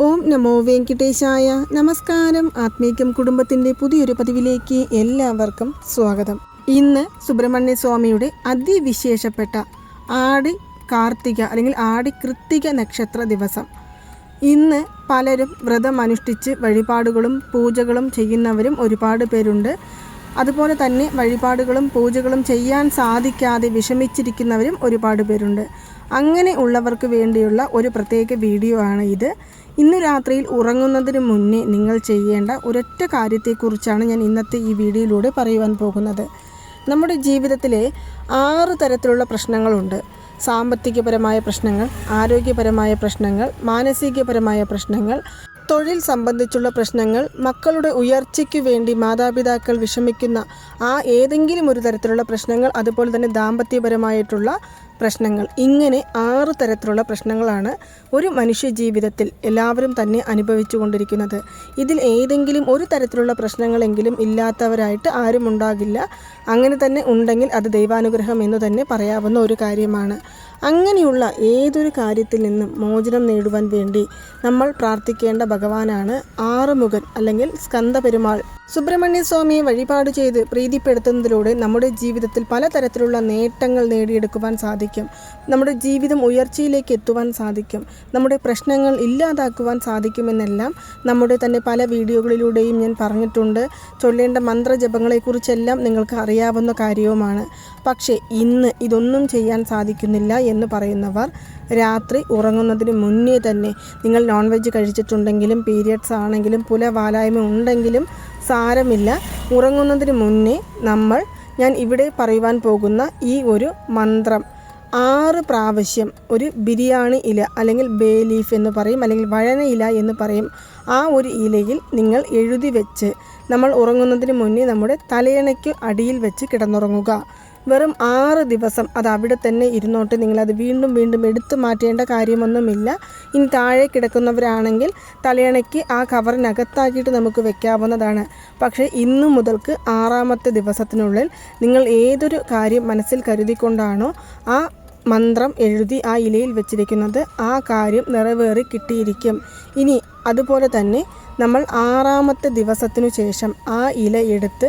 ഓം നമോ വെങ്കിട്ടേശായ. നമസ്കാരം. ആത്മീകം കുടുംബത്തിന്റെ പുതിയൊരു പതിവിലേക്ക് എല്ലാവർക്കും സ്വാഗതം. ഇന്ന് സുബ്രഹ്മണ്യ സ്വാമിയുടെ അതിവിശേഷപ്പെട്ട ആടി കാർത്തിക അല്ലെങ്കിൽ ആടി കൃത്തിക നക്ഷത്ര ദിവസം. ഇന്ന് പലരും വ്രതം അനുഷ്ഠിച്ച് വഴിപാടുകളും പൂജകളും ചെയ്യുന്നവരും ഒരുപാട് പേരുണ്ട്. അതുപോലെ തന്നെ വഴിപാടുകളും പൂജകളും ചെയ്യാൻ സാധിക്കാതെ വിഷമിച്ചിരിക്കുന്നവരും ഒരുപാട് പേരുണ്ട്. അങ്ങനെ ഉള്ളവർക്ക് വേണ്ടിയുള്ള ഒരു പ്രത്യേക വീഡിയോ ആണ് ഇത്. ഇന്ന് രാത്രിയിൽ ഉറങ്ങുന്നതിന് മുന്നേ നിങ്ങൾ ചെയ്യേണ്ട ഒരൊറ്റ കാര്യത്തെക്കുറിച്ചാണ് ഞാൻ ഇന്നത്തെ ഈ വീഡിയോയിലൂടെ പറയുവാൻ പോകുന്നത്. നമ്മുടെ ജീവിതത്തിലെ ആറ് തരത്തിലുള്ള പ്രശ്നങ്ങളുണ്ട്. സാമ്പത്തികപരമായ പ്രശ്നങ്ങൾ ആരോഗ്യപരമായ പ്രശ്നങ്ങൾ മാനസികപരമായ പ്രശ്നങ്ങൾ തൊഴിൽ സംബന്ധിച്ചുള്ള പ്രശ്നങ്ങൾ മക്കളുടെ ഉയർച്ചയ്ക്ക് വേണ്ടി മാതാപിതാക്കൾ വിഷമിക്കുന്ന ആ ഏതെങ്കിലും ഒരു തരത്തിലുള്ള പ്രശ്നങ്ങൾ അതുപോലെ തന്നെ ദാമ്പത്യപരമായിട്ടുള്ള പ്രശ്നങ്ങൾ. ഇങ്ങനെ ആറ് തരത്തിലുള്ള പ്രശ്നങ്ങളാണ് ഒരു മനുഷ്യ ജീവിതത്തിൽ എല്ലാവരും തന്നെ അനുഭവിച്ചു കൊണ്ടിരിക്കുന്നത് ഇതിൽ ഏതെങ്കിലും ഒരു തരത്തിലുള്ള പ്രശ്നങ്ങളെങ്കിലും ഇല്ലാത്തവരായിട്ട് ആരും ഉണ്ടാകില്ല. അങ്ങനെ തന്നെ ഉണ്ടെങ്കിൽ അത് ദൈവാനുഗ്രഹം എന്ന് തന്നെ പറയാവുന്ന ഒരു കാര്യമാണ്. അങ്ങനെയുള്ള ഏതൊരു കാര്യത്തിൽ നിന്നും മോചനം നേടുവാൻ വേണ്ടി നമ്മൾ പ്രാർത്ഥിക്കേണ്ട ഭഗവാനാണ് ആറുമുഖൻ അല്ലെങ്കിൽ സ്കന്ദപെരുമാൾ സുബ്രഹ്മണ്യ സ്വാമിയെ വഴിപാട് ചെയ്ത് പ്രീതിപ്പെടുത്തുന്നതിലൂടെ നമ്മുടെ ജീവിതത്തിൽ പലതരത്തിലുള്ള നേട്ടങ്ങൾ നേടിയെടുക്കുവാൻ സാധിക്കും. നമ്മുടെ ജീവിതം ഉയർച്ചയിലേക്ക് എത്തുവാൻ സാധിക്കും. നമ്മുടെ പ്രശ്നങ്ങൾ ഇല്ലാതാക്കുവാൻ സാധിക്കുമെന്നെല്ലാം നമ്മുടെ തന്നെ പല വീഡിയോകളിലൂടെയും ഞാൻ പറഞ്ഞിട്ടുണ്ട്. ചൊല്ലേണ്ട മന്ത്രജപങ്ങളെക്കുറിച്ചെല്ലാം നിങ്ങൾക്ക് അറിയാവുന്ന കാര്യവുമാണ്. പക്ഷേ ഇന്ന് ഇതൊന്നും ചെയ്യാൻ സാധിക്കുന്നില്ല എന്ന് പറയുന്നവർ രാത്രി ഉറങ്ങുന്നതിന് മുന്നേ തന്നെ നിങ്ങൾ നോൺ വെജ് കഴിച്ചിട്ടുണ്ടെങ്കിലും പീരിയഡ്സ് ആണെങ്കിലും പുലവാലായ്മ ഉണ്ടെങ്കിലും സാരമില്ല. ഉറങ്ങുന്നതിന് മുന്നേ നമ്മൾ ഞാൻ ഇവിടെ പറയുവാൻ പോകുന്ന ഈ ഒരു മന്ത്രം ആറ് പ്രാവശ്യം ഒരു ബിരിയാണി ഇല അല്ലെങ്കിൽ ബേ ലീഫ് എന്ന് പറയും അല്ലെങ്കിൽ വഴന ഇല എന്ന് പറയും ആ ഒരു ഇലയിൽ നിങ്ങൾ എഴുതി വെച്ച് നമ്മൾ ഉറങ്ങുന്നതിന് മുന്നേ നമ്മുടെ തലയണയ്ക്ക് അടിയിൽ വെച്ച് കിടന്നുറങ്ങുക. വെറും ആറ് ദിവസം അത് അവിടെ തന്നെ ഇരുന്നോട്ട് നിങ്ങളത് വീണ്ടും വീണ്ടും എടുത്തു മാറ്റേണ്ട കാര്യമൊന്നുമില്ല. ഇനി താഴെ കിടക്കുന്നവരാണെങ്കിൽ തലയണയ്ക്ക് ആ കവറിനകത്താക്കിയിട്ട് നമുക്ക് വെക്കാവുന്നതാണ്. പക്ഷേ ഇന്നു മുതൽക്ക് ആറാമത്തെ ദിവസത്തിനുള്ളിൽ നിങ്ങൾ ഏതൊരു കാര്യം മനസ്സിൽ കരുതിക്കൊണ്ടാണോ ആ മന്ത്രം എഴുതി ആ ഇലയിൽ വെച്ചിരിക്കുന്നത് ആ കാര്യം നിറവേറി കിട്ടിയിരിക്കും. ഇനി അതുപോലെ തന്നെ നമ്മൾ ആറാമത്തെ ദിവസത്തിനു ശേഷം ആ ഇല എടുത്ത്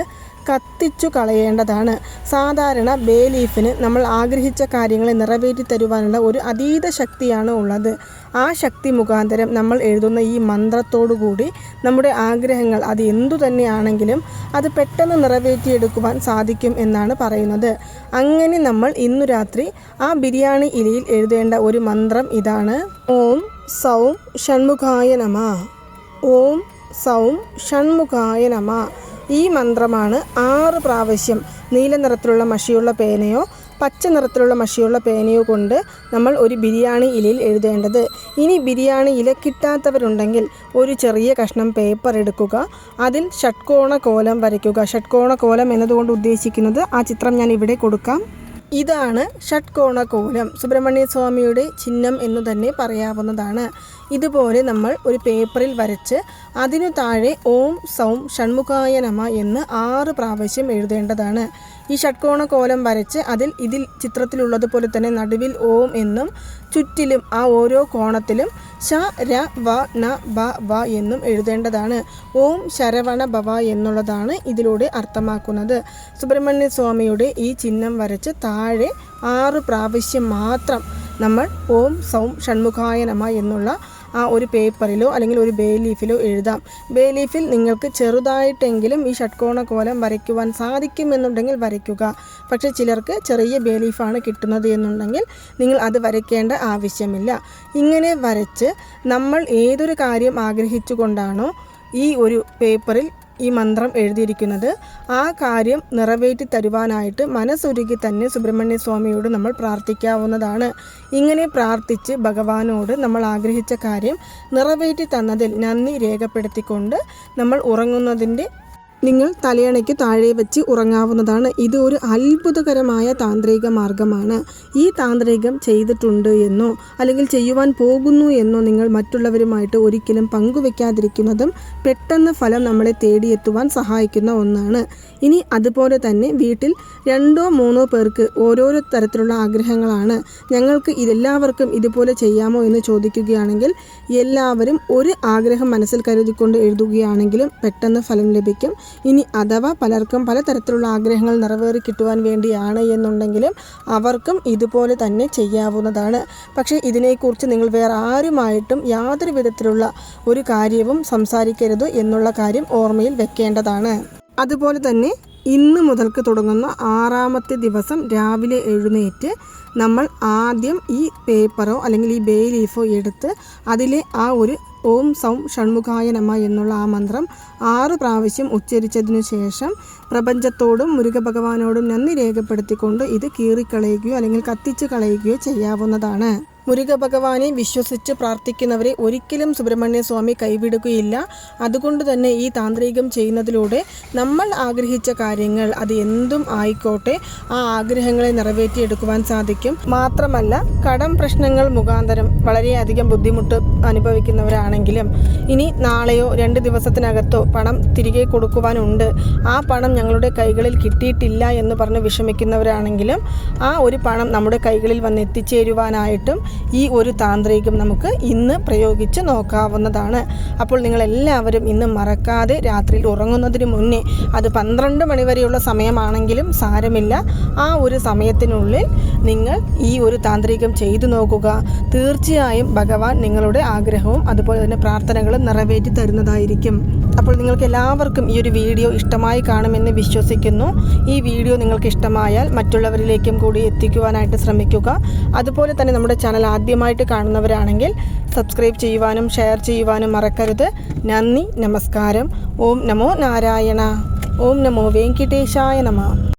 കത്തിച്ചു കളയേണ്ടതാണ്. സാധാരണ ബേ ലീഫിന് നമ്മൾ ആഗ്രഹിച്ച കാര്യങ്ങളെ നിറവേറ്റി തരുവാനുള്ള ഒരു അതീത ശക്തിയാണ് ഉള്ളത്. ആ ശക്തി മുഖാന്തരം നമ്മൾ എഴുതുന്ന ഈ മന്ത്രത്തോടുകൂടി നമ്മുടെ ആഗ്രഹങ്ങൾ അത് എന്തു തന്നെയാണെങ്കിലും അത് പെട്ടെന്ന് നിറവേറ്റിയെടുക്കുവാൻ സാധിക്കും എന്നാണ് പറയുന്നത്. അങ്ങനെ നമ്മൾ ഇന്നു രാത്രി ആ ബിരിയാണി ഇലയിൽ എഴുതേണ്ട ഒരു മന്ത്രം ഇതാണ്. ഓം സൗം ഷൺമുഖായ നമ. ഓം സൗം ഷൺമുഖായ നമ. ഈ മന്ത്രമാണ് ആറ് പ്രാവശ്യം നീല നിറത്തിലുള്ള മഷിയുള്ള പേനയോ പച്ച നിറത്തിലുള്ള മഷിയുള്ള പേനയോ കൊണ്ട് നമ്മൾ ഒരു ബിരിയാണി ഇലയിൽ എഴുതേണ്ടത്. ഇനി ബിരിയാണി ഇല കിട്ടാത്തവരുണ്ടെങ്കിൽ ഒരു ചെറിയ കഷ്ണം പേപ്പർ എടുക്കുക. അതിൽ ഷട്കോണ കോലം വരയ്ക്കുക. ഷട്കോണ കോലം എന്നതുകൊണ്ട് ഉദ്ദേശിക്കുന്നത് ആ ചിത്രം ഞാൻ ഇവിടെ കൊടുക്കാം. ഇതാണ് ഷട്കോണ കോലം സുബ്രഹ്മണ്യ സ്വാമിയുടെ ചിഹ്നം എന്ന് തന്നെ പറയാവുന്നതാണ്. ഇതുപോലെ നമ്മൾ ഒരു പേപ്പറിൽ വരച്ച് അതിനു താഴെ ഓം സൗം ഷൺമുഖായ നമ എന്ന് ആറ് പ്രാവശ്യം എഴുതേണ്ടതാണ്. ഈ ഷട്കോണ കോലം വരച്ച് അതിൽ ഇതിൽ ചിത്രത്തിലുള്ളതുപോലെ തന്നെ നടുവിൽ ഓം എന്നും ചുറ്റിലും ആ ഓരോ കോണത്തിലും ഷ ര വ ന ബ വ എന്നും എഴുതേണ്ടതാണ്. ഓം ശരവണ ഭവ എന്നുള്ളതാണ് ഇതിലൂടെ അർത്ഥമാക്കുന്നത്. സുബ്രഹ്മണ്യ സ്വാമിയുടെ ഈ ചിഹ്നം വരച്ച് താഴെ ആറ് പ്രാവശ്യം മാത്രം നമ്മൾ ഓം സൗം ഷൺമുഖായ നമ എന്നുള്ള ആ ഒരു പേപ്പറിലോ അല്ലെങ്കിൽ ഒരു ബേ ലീഫിലോ എഴുതാം. ബേ ലീഫിൽ നിങ്ങൾക്ക് ചെറുതായിട്ടെങ്കിലും ഈ ഷട്കോണ കോലം വരയ്ക്കുവാൻ സാധിക്കുമെന്നുണ്ടെങ്കിൽ വരയ്ക്കുക. പക്ഷേ ചിലർക്ക് ചെറിയ ബേ ലീഫാണ് കിട്ടുന്നത് എന്നുണ്ടെങ്കിൽ നിങ്ങൾ അത് വരയ്ക്കേണ്ട ആവശ്യമില്ല. ഇങ്ങനെ വരച്ച് നമ്മൾ ഏതൊരു കാര്യം ആഗ്രഹിച്ചുകൊണ്ടാണോ ഈ ഒരു പേപ്പറിൽ ഈ മന്ത്രം എഴുതിയിരിക്കുന്നത്. ആ കാര്യം നിറവേറ്റി തരുവാനായിട്ട് മനസ്സൊരുക്കി തന്നെ സുബ്രഹ്മണ്യ സ്വാമിയോട് നമ്മൾ പ്രാർത്ഥിക്കാവുന്നതാണ്. ഇങ്ങനെ പ്രാർത്ഥിച്ച് ഭഗവാനോട് നമ്മൾ ആഗ്രഹിച്ച കാര്യം നിറവേറ്റി തന്നതിൽ നന്ദി രേഖപ്പെടുത്തിക്കൊണ്ട് നമ്മൾ ഉറങ്ങുന്നതിന്റെ നിങ്ങൾ തലയണയ്ക്ക് താഴെ വെച്ച് ഉറങ്ങാവുന്നതാണ്. ഇത് ഒരു അത്ഭുതകരമായ താന്ത്രിക മാർഗമാണ്. ഈ താന്ത്രികം ചെയ്തിട്ടുണ്ട് എന്നോ അല്ലെങ്കിൽ ചെയ്യുവാൻ പോകുന്നു എന്നോ നിങ്ങൾ മറ്റുള്ളവരുമായിട്ട് ഒരിക്കലും പങ്കുവെക്കാതിരിക്കുന്നതും പെട്ടെന്ന് ഫലം നമ്മളെ തേടിയെത്തുവാൻ സഹായിക്കുന്ന ഒന്നാണ്. ഇനി അതുപോലെ തന്നെ വീട്ടിൽ രണ്ടോ മൂന്നോ പേർക്ക് ഓരോരോ തരത്തിലുള്ള ആഗ്രഹങ്ങളാണ്. ഞങ്ങൾക്ക് ഇതെല്ലാവർക്കും ഇതുപോലെ ചെയ്യാമോ എന്ന് ചോദിക്കുകയാണെങ്കിൽ എല്ലാവരും ഒരു ആഗ്രഹം മനസ്സിൽ കരുതിക്കൊണ്ട് എഴുതുകയാണെങ്കിലും പെട്ടെന്ന് ഫലം ലഭിക്കും. ഇനി അഥവാ പലർക്കും പലതരത്തിലുള്ള ആഗ്രഹങ്ങൾ നിറവേറി കിട്ടുവാൻ വേണ്ടിയാണ് എന്നുണ്ടെങ്കിലും അവർക്കും ഇതുപോലെ തന്നെ ചെയ്യാവുന്നതാണ്. പക്ഷേ ഇതിനെക്കുറിച്ച് നിങ്ങൾ വേറെ ആരുമായിട്ടും യാതൊരു വിധത്തിലുള്ള ഒരു കാര്യവും സംസാരിക്കരുത് എന്നുള്ള കാര്യം ഓർമ്മയിൽ വെക്കേണ്ടതാണ്. അതുപോലെ തന്നെ ഇന്ന് മുതൽക്ക് തുടങ്ങുന്ന ആറാമത്തെ ദിവസം രാവിലെ എഴുന്നേറ്റ് നമ്മൾ ആദ്യം ഈ പേപ്പറോ അല്ലെങ്കിൽ ഈ ബേ ലീഫോ എടുത്ത് അതിലെ ആ ഒരു ഓം സൗം ഷൺമുഖായ നമ എന്നുള്ള ആ മന്ത്രം ആറ് പ്രാവശ്യം ഉച്ചരിച്ചതിനു ശേഷം പ്രപഞ്ചത്തോടും മുരുകഭഗവാനോടും നന്ദി രേഖപ്പെടുത്തിക്കൊണ്ട് ഇത് കീറിക്കളയുകയോ അല്ലെങ്കിൽ കത്തിച്ച് കളയുകയോ ചെയ്യാവുന്നതാണ്. മുരുക ഭഗവാനെ വിശ്വസിച്ച് പ്രാർത്ഥിക്കുന്നവരെ ഒരിക്കലും സുബ്രഹ്മണ്യ സ്വാമി കൈവിടുകയില്ല. അതുകൊണ്ട് തന്നെ ഈ താന്ത്രികം ചെയ്യുന്നതിലൂടെ നമ്മൾ ആഗ്രഹിച്ച കാര്യങ്ങൾ അത് എന്തും ആയിക്കോട്ടെ ആ ആഗ്രഹങ്ങളെ നിറവേറ്റിയെടുക്കുവാൻ സാധിക്കും. മാത്രമല്ല കടം പ്രശ്നങ്ങൾ മുഖാന്തരം വളരെയധികം ബുദ്ധിമുട്ട് അനുഭവിക്കുന്നവരാണെങ്കിലും ഇനി നാളെയോ രണ്ട് ദിവസത്തിനകത്തോ പണം തിരികെ കൊടുക്കുവാനുണ്ട്. ആ പണം ഞങ്ങളുടെ കൈകളിൽ കിട്ടിയിട്ടില്ല എന്ന് പറഞ്ഞ് വിഷമിക്കുന്നവരാണെങ്കിലും ആ ഒരു പണം നമ്മുടെ കൈകളിൽ വന്ന് എത്തിച്ചേരുവാനായിട്ടും ഈ ഒരു താന്ത്രികം നമുക്ക് ഇന്ന് പ്രയോഗിച്ച് നോക്കാവുന്നതാണ്. അപ്പോൾ നിങ്ങളെല്ലാവരും ഇന്ന് മറക്കാതെ രാത്രിയിൽ ഉറങ്ങുന്നതിന് മുന്നേ അത് പന്ത്രണ്ട് മണിവരെയുള്ള സമയമാണെങ്കിലും സാരമില്ല. ആ ഒരു സമയത്തിനുള്ളിൽ നിങ്ങൾ ഈ ഒരു താന്ത്രികം ചെയ്തു നോക്കുക. തീർച്ചയായും ഭഗവാൻ നിങ്ങളുടെ ആഗ്രഹവും അതുപോലെ തന്നെ പ്രാർത്ഥനകളും നിറവേറ്റി തരുന്നതായിരിക്കും. അപ്പോൾ നിങ്ങൾക്ക് എല്ലാവർക്കും ഈ ഒരു വീഡിയോ ഇഷ്ടമായി കാണുമെന്ന് വിശ്വസിക്കുന്നു. ഈ വീഡിയോ നിങ്ങൾക്ക് ഇഷ്ടമായാൽ മറ്റുള്ളവരിലേക്കും കൂടി എത്തിക്കുവാനായിട്ട് ശ്രമിക്കുക. അതുപോലെ തന്നെ നമ്മുടെ ചാനൽ ആദ്യമായിട്ട് കാണുന്നവരാണെങ്കിൽ സബ്സ്ക്രൈബ് ചെയ്യുവാനും ഷെയർ ചെയ്യുവാനും മറക്കരുത്. നന്ദി നമസ്കാരം. ഓം നമോ നാരായണ. ഓം നമോ വെങ്കിടേശായ നമ.